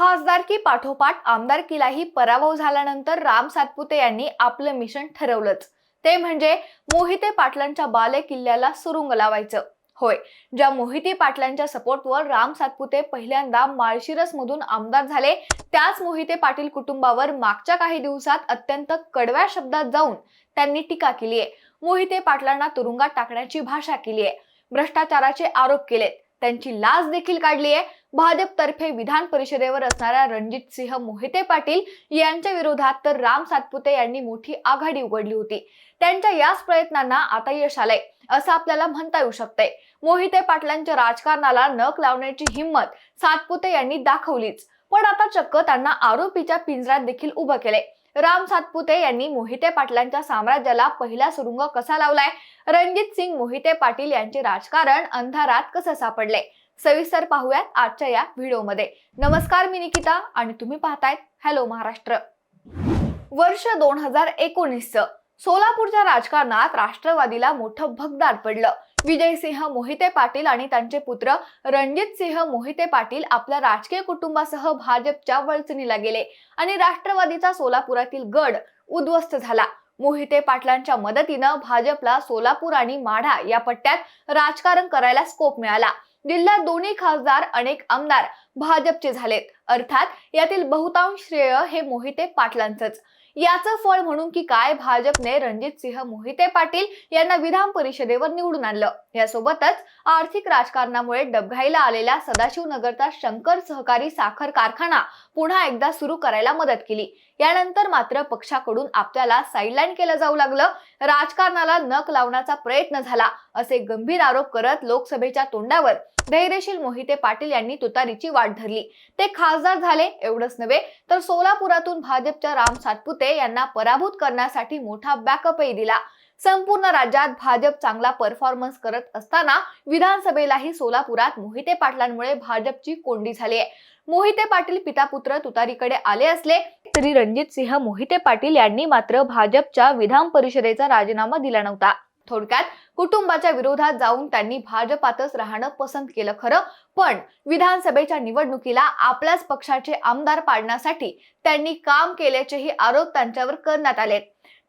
खासदारकी पाठोपाठ आमदारकीलाही पराभव झाल्यानंतर राम सातपुते यांनी आपलं मिशन ठरवलंच. ते म्हणजे मोहिते पाटलांच्या बाले किल्ल्याला सुरुंग लावायचं. होय ज्या मोहिते पाटलांच्या सपोर्टवर राम सातपुते पहिल्यांदा माळशिरस मधून आमदार झाले त्याच मोहिते पाटील कुटुंबावर मागच्या काही दिवसात अत्यंत कडव्या शब्दात जाऊन त्यांनी टीका केली आहे मोहिते पाटलांना तुरुंगात टाकण्याची भाषा केली आहे भ्रष्टाचाराचे आरोप केलेत. त्यांची लाच देखील काढली आहे भाजपतर्फे विधान परिषदेवर असणाऱ्या रणजित सिंह मोहिते पाटील यांच्या विरोधात तर राम सातपुते यांनी मोठी आघाडी उघडली होती. त्यांच्या याच प्रयत्नांना आता यश आलंय असं आपल्याला म्हणता येऊ शकतंय. मोहिते पाटलांच्या राजकारणाला नख लावण्याची हिंमत सातपुते यांनी दाखवलीच. पण आता चक्क त्यांना आरोपीच्या पिंजऱ्यात देखील उभं केलंय. राम सातपुते यांनी मोहिते पाटलांच्या साम्राज्याला पहिला सुरुंग कसा लावलाय? रणजित सिंग मोहिते पाटील यांचे राजकारण अंधारात कसं सापडले सविस्तर पाहूयात आजच्या या व्हिडिओमध्ये. नमस्कार मी निकिता आणि तुम्ही पाहतायत हॅलो महाराष्ट्र. वर्ष दोन हजार एकोणीसचं सोलापूरच्या राजकारणात राष्ट्रवादीला मोठं भगदाड पडलं. विजयसिंह मोहिते पाटील आणि त्यांचे पुत्र रणजित सिंह मोहिते पाटील आपल्या राजकीय कुटुंबासह भाजपच्या वळचणीला गेले आणि राष्ट्रवादीचा सोलापुरातील गड उद्ध्वस्त झाला. मोहिते पाटलांच्या मदतीनं भाजपला सोलापूर आणि माढा या पट्ट्यात राजकारण करायला स्कोप मिळाला. जिल्ह्यात दोन्ही खासदार अनेक आमदार भाजपचे झालेत. अर्थात यातील बहुतांश श्रेय हे मोहिते पाटलांचंच. याचं फळ म्हणून की काय भाजपने रणजित सिंह मोहिते पाटील यांना विधान परिषदेवर निवडून आणलं. यासोबतच आर्थिक राजकारणामुळे डबघाईला आलेल्या सदाशिवनगरचा शंकर सहकारी साखर कारखाना पुन्हा एकदा सुरू करायला मदत केली. यानंतर मात्र पक्षाकडून आपल्याला साईडलाईन केलं जाऊ लागलं. राजकारणाला नख लावण्याचा प्रयत्न झाला असे गंभीर आरोप करत लोकसभेच्या तोंडावर धैर्यशील मोहिते पाटील यांनी तुतारीची वाट धरली. ते खासदार झाले एवढंच नव्हे तर सोलापुरातून भाजपच्या राम सातपुते यांना पराभूत करण्यासाठी मोठा बॅकअपही दिला. संपूर्ण राज्यात भाजप चांगला परफॉर्मन्स करत असताना विधानसभेलाही सोलापुरात मोहिते पाटलांमुळे भाजपची कोंडी झाली आहे. मोहिते पाटील पिता पुत्र तुतारीकडे आले असले तरी रणजित सिंह मोहिते पाटील यांनी मात्र भाजपच्या विधान परिषदेचा राजीनामा दिला नव्हता. थोडक्यात कुटुंबाच्या विरोधात जाऊन त्यांनी भाजपातच राहणं पसंत केलं खरं. पण विधानसभेच्या निवडणुकीला आपल्याच पक्षाचे आमदार पाडण्यासाठी त्यांनी काम केल्याचेही आरोप त्यांच्यावर करण्यात आले.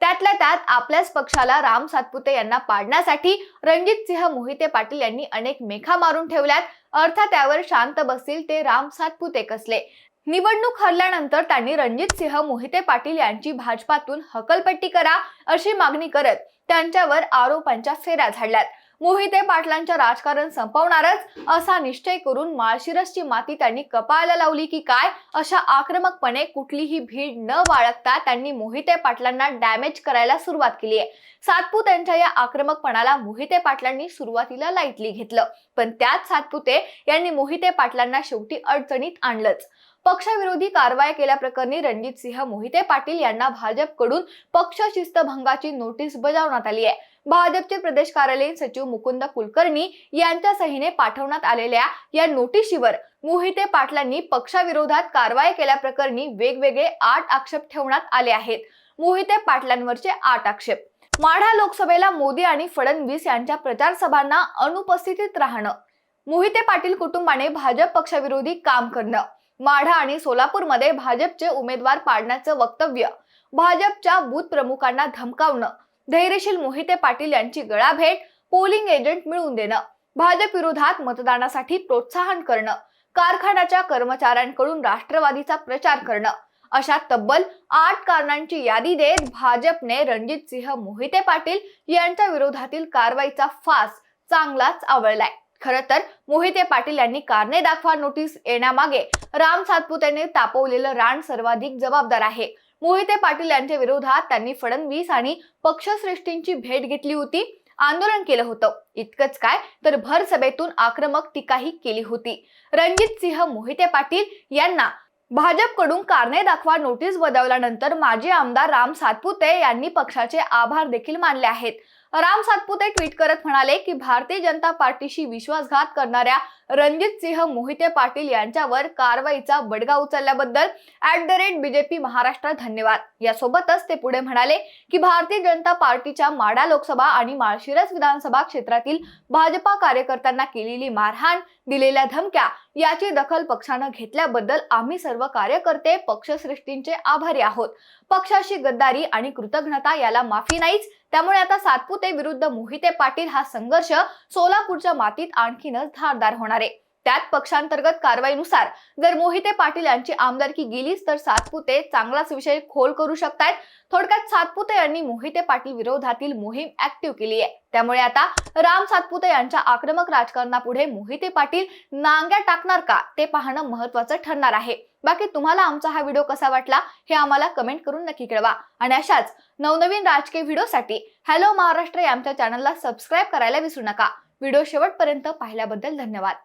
त्यातल्या त्यात आपल्याच पक्षाला राम सातपुते यांना पाडण्यासाठी रणजित सिंह मोहिते पाटील यांनी अनेक मेखा मारून ठेवल्यात. अर्थात त्यावर शांत बसतील ते राम सातपुते कसले? निवडणूक हरल्यानंतर त्यांनी रणजित सिंह मोहिते पाटील यांची भाजपातून हकलपट्टी करा अशी मागणी करत त्यांच्यावर आरोपांच्या फेऱ्या झाडल्यात. मोहिते पाटलांच्या राजकारण संपवणारच असा निश्चय करून माळशिरसची माती त्यांनी कपाळाला लावली की काय? अशा आक्रमकपणे कुठलीही भीड न बाळगता त्यांनी मोहिते पाटलांना डॅमेज करायला सुरुवात केली आहे. सातपूत यांच्या या आक्रमकपणाला मोहिते पाटलांनी सुरुवातीला लाईटली घेतलं. पण त्याच सातपुते यांनी मोहिते पाटलांना शेवटी अडचणीत आणलंच. पक्षविरोधी कारवाया केल्याप्रकरणी रणजित सिंह मोहिते पाटील यांना भाजपकडून पक्ष शिस्तभंगाची नोटीस बजावण्यात आली आहे. भाजपचे प्रदेश कार्यालयीन सचिव मुकुंद कुलकर्णी यांच्या सहीने पाठवण्यात आलेल्या या नोटिशीवर मोहिते पाटलांनी पक्षाविरोधात कारवाई केल्याप्रकरणी वेगवेगळे आठ आक्षेप ठेवण्यात आले आहेत. मोहिते पाटलांवरचे आठ आक्षेप. माढा लोकसभेला मोदी आणि फडणवीस यांच्या प्रचार सभांना अनुपस्थितीत राहणं. मोहिते पाटील कुटुंबाने भाजप पक्षविरोधी काम करणं. माढा आणि सोलापूरमध्ये भाजपचे उमेदवार पाडण्याचं वक्तव्य. भाजपच्या बूथ प्रमुखांना धमकावणं. धैर्यशील मोहिते पाटील यांची गळाभेट पोलिंग एजंट मिळवून देणं. भाजप विरोधात मतदानासाठी प्रोत्साहन करणं. कारखान्याच्या कर्मचाऱ्यांकडून राष्ट्रवादीचा प्रचार करणं. अशा तब्बल आठ कारणांची यादी देत भाजपने रणजित सिंह मोहिते पाटील यांच्या विरोधातील कारवाईचा फास चांगलाच आवळलाय. खर तर मोहिते पाटील यांनी कारणे दाखवा नोटीस येण्यामागे राम सातपुतेने तापवलेलं रान सर्वाधिक जबाबदार आहे. मोहिते पाटील यांच्या विरोधात त्यांनी फडणवीस आणि पक्षश्रेष्ठींची भेट घेतली होती. आंदोलन केलं होतं. इतकंच काय? तर भर सभेतून आक्रमक टीकाही केली होती. रणजित सिंह मोहिते पाटील यांना भाजपकडून कारणे दाखवा नोटीस बजावल्यानंतर माजी आमदार राम सातपुते यांनी पक्षाचे आभार देखील मानले आहेत. राम सातपुते ट्विट करत म्हणाले की भारतीय जनता पार्टीशी विश्वासघात करणाऱ्या रणजित सिंह मोहिते पाटील यांच्यावर कारवाईचा बडगा उचलल्याबद्दल at the rate BJP Maharashtra धन्यवाद. यासोबतच ते पुढे म्हणाले की भारतीय जनता पार्टीच्या माडा लोकसभा आणि माळशिरस विधानसभा क्षेत्रातील भाजपा कार्यकर्त्यांना केलेली मारहाण दिलेल्या धमक्या याची दखल पक्षानं घेतल्याबद्दल आम्ही सर्व कार्यकर्ते पक्षश्रेष्ठींचे आभारी आहोत. पक्षाशी गद्दारी आणि कृतज्ञता याला माफी नाहीच. त्यामुळे आता सातपुते विरुद्ध मोहिते पाटील हा संघर्ष सोलापूरच्या मातीत आणखीनच धारदार होणार आहे. त्यात पक्षांतर्गत कारवाईनुसार जर मोहिते पाटील यांची आमदारकी गेलीच तर सातपुते चांगलाच विषय खोल करू शकतात थोडक्यात सातपुते यांनी मोहिते पाटील विरोधातील मोहीम ऍक्टिव्ह केली आहे. त्यामुळे आता राम सातपुते यांच्या आक्रमक राजकारणापुढे मोहिते पाटील नांग्या टाकणार का ते पाहणं महत्वाचं ठरणार आहे. बाकी तुम्हाला आमचा हा व्हिडिओ कसा वाटला हे आम्हाला कमेंट करून नक्की कळवा. आणि अशाच नवनवीन राजकीय व्हिडिओसाठी हॅलो महाराष्ट्र या आमच्या चॅनलला सबस्क्राईब करायला विसरू नका. व्हिडिओ शेवटपर्यंत पाहिल्याबद्दल धन्यवाद.